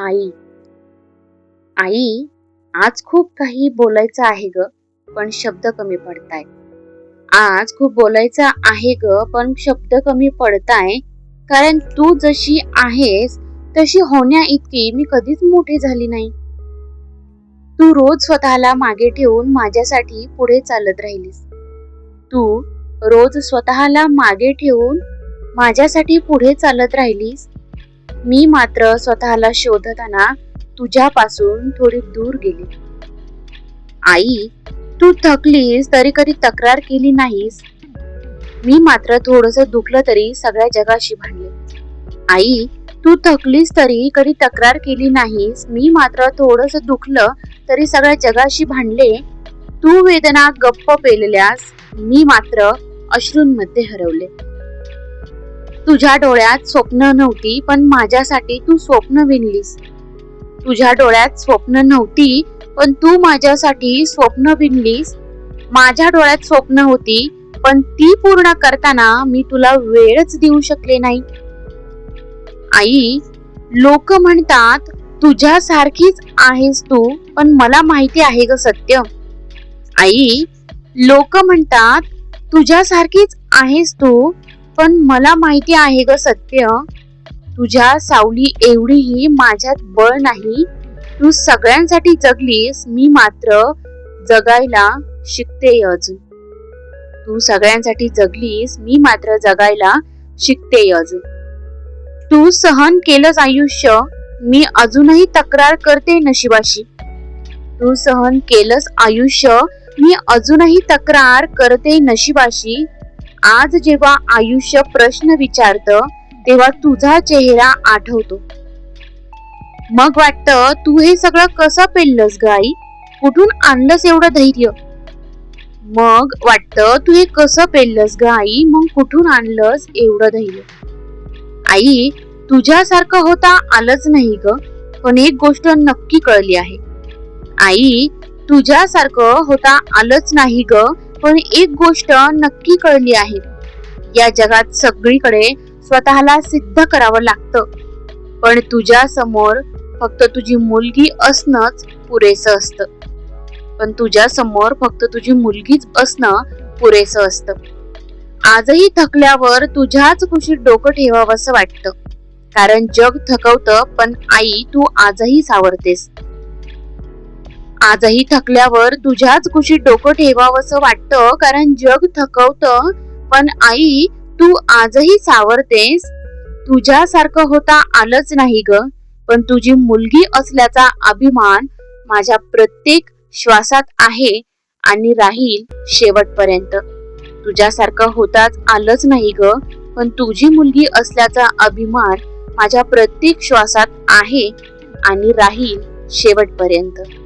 आई. आई आज खूप काही बोलायचं आहे ग पण शब्द कमी पडताय. आज खूप बोलायचं आहे ग पण शब्द कमी पडताय. कारण तू जशी आहेस तशी होण्या इतकी मी कधीच मोठी झाली नाही. तू रोज स्वतःला मागे ठेवून माझ्यासाठी पुढे चालत राहिलीस. तू रोज स्वतःला मागे ठेवून माझ्यासाठी पुढे चालत राहिलीस. मी मात्र स्वतःला शोधताना तुझ्यापासून थोडी दूर गेली. आई तू थकलीस तरी कधी तक्रार केली नाहीस. मी मात्र थोडस दुखलं तरी सगळ्या जगाशी भांडले. आई तू थकलीस तरी कधी तक्रार केली नाहीस. मी मात्र थोडस दुखलं तरी सगळ्या जगाशी भांडले. तू वेदना गप्प पेलल्यास मी मात्र अश्रूंमध्ये हरवले. तुझ्या डोळ्यात स्वप्न नव्हती पण माझ्यासाठी तू स्वप्न विणलीस. तुझ्या डोळ्यात स्वप्न नव्हती पण तू माझ्यासाठी स्वप्न विणलीस. माझ्या डोळ्यात स्वप्न होती पण ती पूर्ण करताना मी तुला वेळच देऊ शकले नाही. आई लोक म्हणतात तुझ्यासारखीच आहेस तू पण मला माहिती आहे ग सत्य. आई लोक म्हणतात तुझ्यासारखीच आहेस तू पण मला माहिती आहे ग सत्य तुझ्या सावली एवढीही माझ्यात बळ नाही. तू सगळ्यांसाठी जगलीस मी मात्र जगायला शिकते अजून. तू सगळ्यांसाठी जगलीस मी मात्र जगायला शिकते अजून. तू सहन केलंच आयुष्य मी अजूनही तक्रार करते नशिबाशी. तू सहन केलंस आयुष्य मी अजूनही तक्रार करते नशिबाशी. आज जेव्हा आयुष्य प्रश्न विचारत तेव्हा तुझा चेहरा आठवतो. मग वाटतं तू हे सगळं कसं पेललंस ग आई? कुठून आणलंस एवढं धैर्य? मग वाटतं तू हे कसं पेललंस ग आई? मग कुठून आणलंस एवढं धैर्य? आई तुझ्यासारखं होता आलंच नाही ग पण एक गोष्ट नक्की कळली आहे. आई तुझ्यासारखं होता आलंच नाही ग पण एक गोष्ट नक्की कळली आहे. या जगात सगळीकडे स्वतःला सिद्ध करावं लागतं. पण तुझ्या समोर फक्त तुझी मुलगी असणंच पुरेसं असतं. पण तुझ्या समोर फक्त तुझी मुलगीच असणं पुरेसं असतं. आजही थकल्यावर तुझ्याच खुशीत डोकं ठेवावंसं वाटतं. कारण जग थकवतं पण आई तू आजही सावरतेस. आजही थकल्यावर तुझ्याच कुशीत डोकं ठेवावंसं वाटतं कारण जग थकवतं. पण आई तू आजही सावरतेस. तुझ्यासारखं होता आलंच नाही ग. पण तुझी मुलगी असल्याचा अभिमान माझ्या प्रत्येक श्वासात आहे आणि राहील शेवटपर्यंत. तुझ्यासारखं होताच आलंच नाही ग. पण तुझी मुलगी असल्याचा अभिमान माझ्या प्रत्येक श्वासात आहे आणि राहील शेवटपर्यंत.